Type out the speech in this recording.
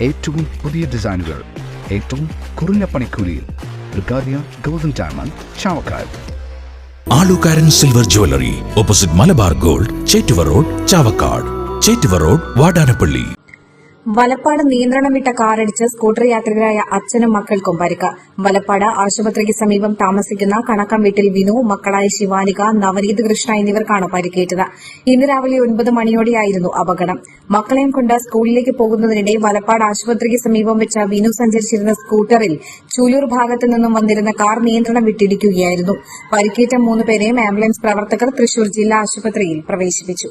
ഏറ്റവും പുതിയ ഡിസൈനുകൾ ഏറ്റവും കുറഞ്ഞ പണിക്കൂലിയിൽ Alukaran silver jewellery opposite Malabar gold Chettuva road Chavakkad. Chettuva road Vadanappally. Valappad നിയന്ത്രണം വിട്ട കാറടിച്ച് സ്കൂട്ടർ യാത്രികരായ അച്ഛനും മക്കൾക്കും പരിക്ക്. വലപ്പാട് ആശുപത്രിക്ക് സമീപം താമസിക്കുന്ന കണക്കം വീട്ടിൽ വിനു മക്കളായ ശിവാനിക നവനീത് കൃഷ്ണ എന്നിവർക്കാണ് പരിക്കേറ്റത്. ഇന്ന് രാവിലെ ഒൻപത് മണിയോടെയായിരുന്നു അപകടം. മക്കളെയും കൊണ്ട് സ്കൂളിലേക്ക് പോകുന്നതിനിടെ വലപ്പാട് ആശുപത്രിക്ക് സമീപം വെച്ച വിനു സഞ്ചരിച്ചിരുന്ന സ്കൂട്ടറിൽ ചൂലൂർ ഭാഗത്തു നിന്നും വന്നിരുന്ന കാർ നിയന്ത്രണം വിട്ടിടിക്കുകയായിരുന്നു പരിക്കേറ്റ മൂന്നുപേരെയും ആംബുലൻസ് പ്രവർത്തകർ തൃശൂർ ജില്ലാ ആശുപത്രിയിൽ പ്രവേശിപ്പിച്ചു.